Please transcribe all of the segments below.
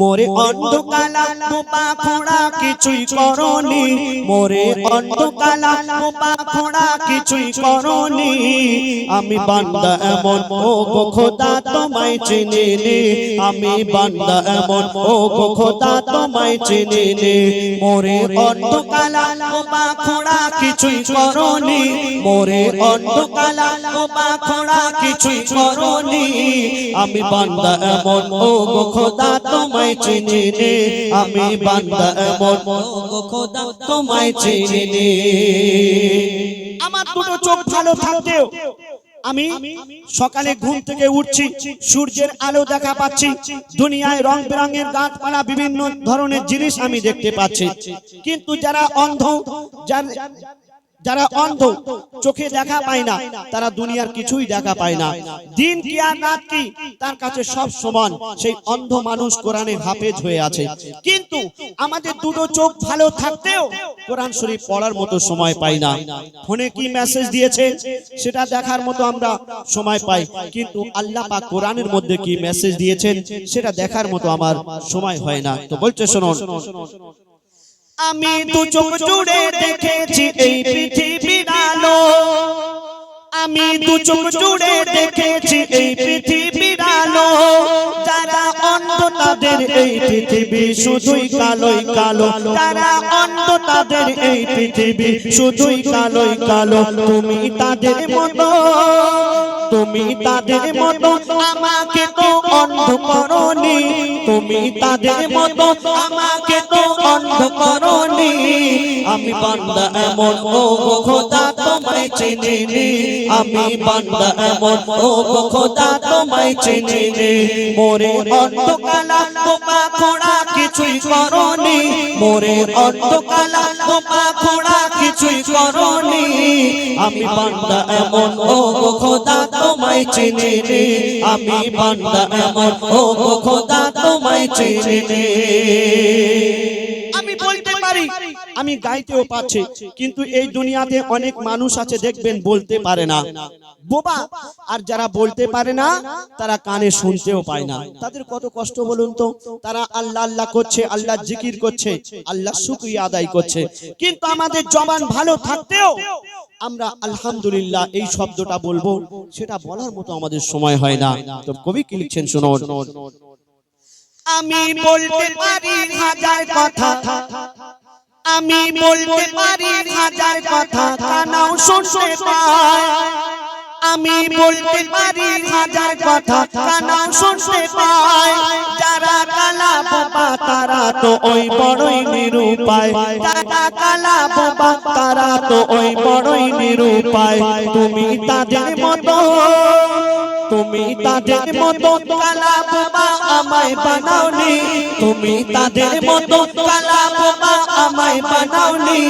মোরে অন্ধকালা বোপা খোড়া কিছুই করনি। মোরে অন্ধকালা বোপা খোড়া কিছুই করনি। আমি বান্দা এমন ও গো খোদা তোমায় চিনি নে আমি বান্দা এমন ও গো খোদা তোমায় চিনি নে মোরে অন্ধকালা বোপা খোড়া কিছুই করনি। মোরে অন্ধকালা বোপা খোড়া কিছুই করনি। আমি বান্দা এমন ও গো খোদা তোমায় চিনি নে। আমি বান্দা এমন খোদা, তোমায় চিনি আমার দুটো চোখ ভালো থাকতেও আমি সকালে ঘুম থেকে উঠছি, সূর্যের আলো দেখা পাচ্ছি, দুনিয়ায় রং বেরঙের গাছপালা বিভিন্ন ধরনের জিনিস আমি দেখতে পাচ্ছি। কিন্তু যারা অন্ধ যার- অন্ধ চোখে দেখা পায় না তারা দুনিয়ার কিছুই দেখা পায় না। দিন কি আর রাত কি? তার কাছে সব সমান সেই অন্ধ মানুষ কোরআনে হাফেজ হয়ে আছে। কিন্তু আমাদের দুটো চোখ ভালো থাকতেও কোরআন শরীফ পড়ার মতো সময় পাই না। ফোনে কি মেসেজ দিয়েছে? সেটা দেখার মতো আমরা সময় পাই। কিন্তু আল্লাহ পাক কোরআনের মধ্যে কি মেসেজ দিয়েছেন? সেটা দেখার মতো আমার সময় হয় না। তো বলছে শুনুন। আমি দু চোখ জুড়ে দেখেছি এই পৃথিবীর আলো। আমি দু চোখ জুড়ে দেখেছি এই পৃথিবীর আলো। যারা অন্ধ তাদের এই পৃথিবী শুধুই কালোই কালো। যারা অন্ধ তাদের এই পৃথিবী শুধুই কালোই কালো। তুমি তাদের মতো। তুমি তাদের মতো আমাকে তো অন্ধ তুমি তাদের মতো আমাকে তো অন্ধ করনি। আমি বান্দা এমন খোদা তোমায় আমি বান্দা এমন খোদা তোমায় মোরে অন্ধকালা তোমা খোড়া কিছুই করনি। মোরে অন্ধকালা তোমা খোড়া কিছুই আমি বান্দা এমন ও খোদা তোমায় চিনি নি আমি বান্দা এমন। ও গো খোদা, তোমায় চিনি নি আমি বলতে পারি, আমি গাইতেও পাচ্ছি কিন্তু এই দুনিয়াতে অনেক মানুষ আছে, দেখবেন বলতে পারে না। বোবা, আর যারা বলতে পারে না, তারা কানে শুনতেও পায় না। তাদের কত কষ্ট বলুন তো? তারা আল্লাহ আল্লাহ করছে, আল্লাহ জিকির করছে, আল্লাহ শুকরিয়া আদায় করছে। কিন্তু আমাদের জবান ভালো থাকতেও আমরা আলহামদুলিল্লাহ এই শব্দটা বলব, সেটা বলার মতো আমাদের সময় হয় না। তো কবি কি লিখছেন শোনো আমি বলতে পারি হাজার কথা, আমি বলতে পারি হাজার কথা কানাও শুনতে পায় আমি বলতে পারি হাজার কথা, কানা শুনতে পায়। যারা কালা বাবা, তারা তো ওই বড়ই নিরুপায়। যারা কালা বাবা, তারা তো ওই বড়ই নিরুপায়। তুমি তাদের মতো তুমি তাদের মতো কালা আমায় বানাওনি। তুমি তাদের মতো কালা আমায় বানাওনি।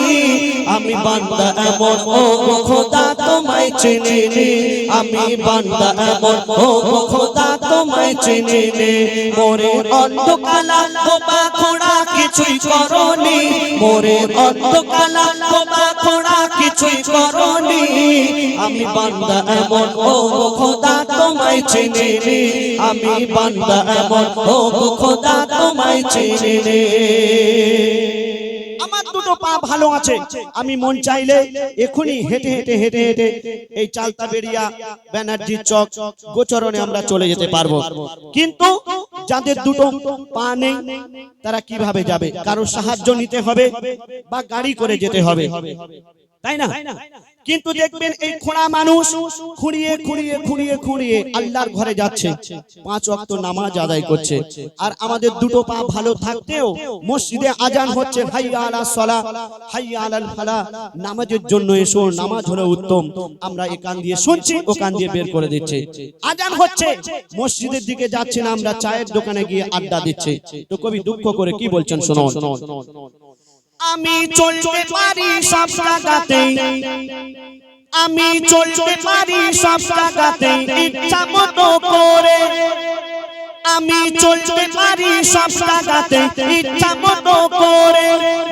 আমি বান্দা এমন ও খোদা তোমায় চিনি আমি বান্দা এমন ও খোদা তোমায় চিনি মোরে অন্ধ কালা বাবা খোড়া কিছুই করনি। মোরে অন্ধ কালা বাবা খোড়া, কিছুই করনি। আমি বান্দা এমন, ও খোদা, তোমায় চিনি আমি বান্দা এমন, ও খোদা, তোমায় চিনি দুটো পা ভালো আছে। আমি মন চাইলে এখনই হেঁটে হেঁটে হেঁটে হেঁটে এই চালতা বেরিয়া ব্যানার্জি চক, গোচরণে আমরা চলে যেতে পারব। কিন্তু যাদের দুটো পা নেই, তারা কীভাবে যাবে? কারও সাহায্য নিতে হবে বা গাড়ি করে যেতে হবে। তাই না? কিন্তু দেখবেন এই খোঁড়া মানুষ খুঁড়িয়ে খুঁড়িয়ে খুঁড়িয়ে খুঁড়িয়ে আল্লাহর ঘরে যাচ্ছে। পাঁচ ওয়াক্ত নামাজ আদায় করছে। আর আমাদের দুটো পা ভালো থাকতেও মসজিদে আজান হচ্ছে হাইয়া আলা সলা হাইয়া আলাল ফালা নামাজের জন্য এসো নামাজ হলো উত্তম। আমরা এ কান দিয়ে শুনছি ও কান দিয়ে বের করে দিচ্ছে। আজান হচ্ছে মসজিদের দিকে যাচ্ছে না আমরা চায়ের দোকানে গিয়ে আড্ডা দিচ্ছে। তো কবি দুঃখ করে কি বলছেন শোনো আমি চলতে পারি সব জায়গাতে। আমি চলতে পারি সব জায়গাতে, ইচ্ছা মতো করে। আমি চলতে পারি সব জায়গাতে, ইচ্ছা মতো করে।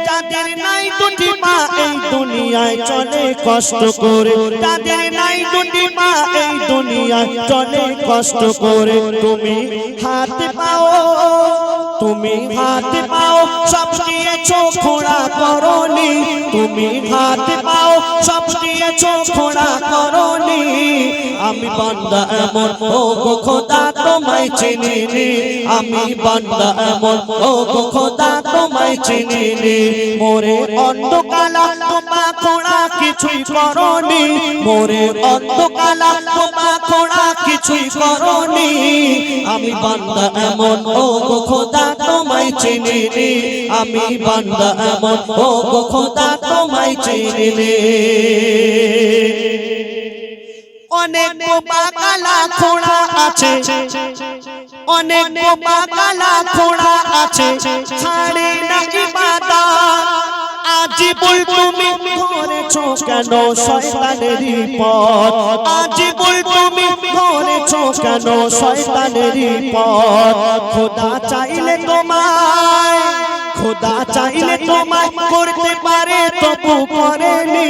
যাদের নাই দুটি মা এই দুনিয়ায় চলে কষ্ট করে। যাদের নাই দুটি মা এই দুনিয়ায় চলে কষ্ট করে। তুমি হাত পাও। তুমি হাত পাও সব দিয়েছ খোড়া করনি তুমি হাত পাও সব দিয়েছ খোড়া করনি। আমি বান্দা এমন, ও গো খোদা তোমায় চিনিনি। আমি বান্দা এমন, ও গো খোদা তোমায় মোরে অন্ধকালা তোমা খোড়া কিছুই করনি। মোরে তোমা খোড়া কিছুই আমি বান্দা এমন, ও গো খোদা তোমায় চিনিনি, আমি বান্দা এমন। খোদা, তোমায় চিনিনি। অনেক বাগালা খোড়া আছে। অনেক বাগালা খোড়া আছে। তুমি কেন শয়তানেরই পথ? খোদা চাইলে তোমায়, খোদা চাইলে তোমায় করতে পারে, তবু করেনি।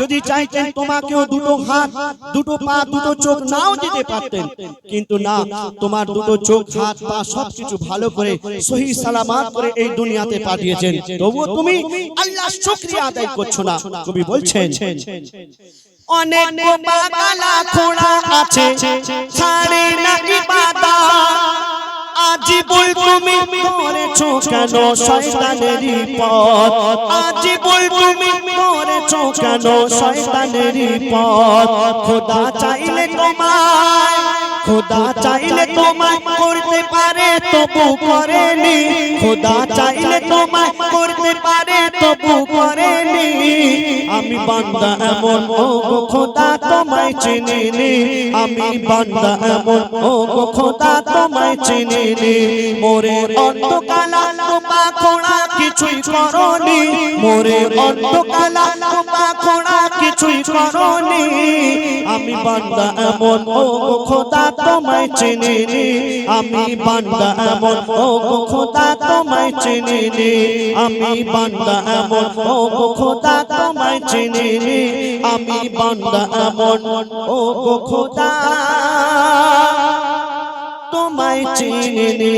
যদি চাইতেন তোমাকেও দুটো হাত, দুটো পা, দুটো চোখ নাও দিতে পারতেন। কিন্তু না, তোমার দুটো চোখ, হাত, পা ভালো করে, সহি সালামাত করে এই দুনিয়াতে পাঠিয়েছেন। তবুও তুমি আল্লাহ শুকরিয়া আদায় করছ না। কবি বলছেন অনেক বাগালা খোড়া আছে। ছাড়ে না ইবাদত আজি বল তুমি করেছ কেন শয়তানেরই পথ? আজি বল তুমি করেছ কেন শয়তানেরই পথ? খোদা চাইলে তোমায়, খোদা চাইলে তোমায় করতে পারে, তবু করেনি। খোদা চাইলে তোমায় করতে পারে, তবু করেনি। আমি বান্দা এমন, ও খোদা তোমায় চিনিনি। আমি বান্দা এমন, ও খোদা তোমায় চিনিনি। মোরে অন্তকালা তোমা খোড়া কিছুই করনি। মোরে অন্তকালা তোমা খোড়া কিছুই করনি আমি বান্দা এমন ও খোদা তোমায় চিনিনি। আমি বান্দা এমন ও খোদা তোমায় চিনিনি। আমি বান্দা এমন ও খোদা তোমায় চিনিনি। আমি বান্দা এমন ও খোদা তোমায় চিনিনি।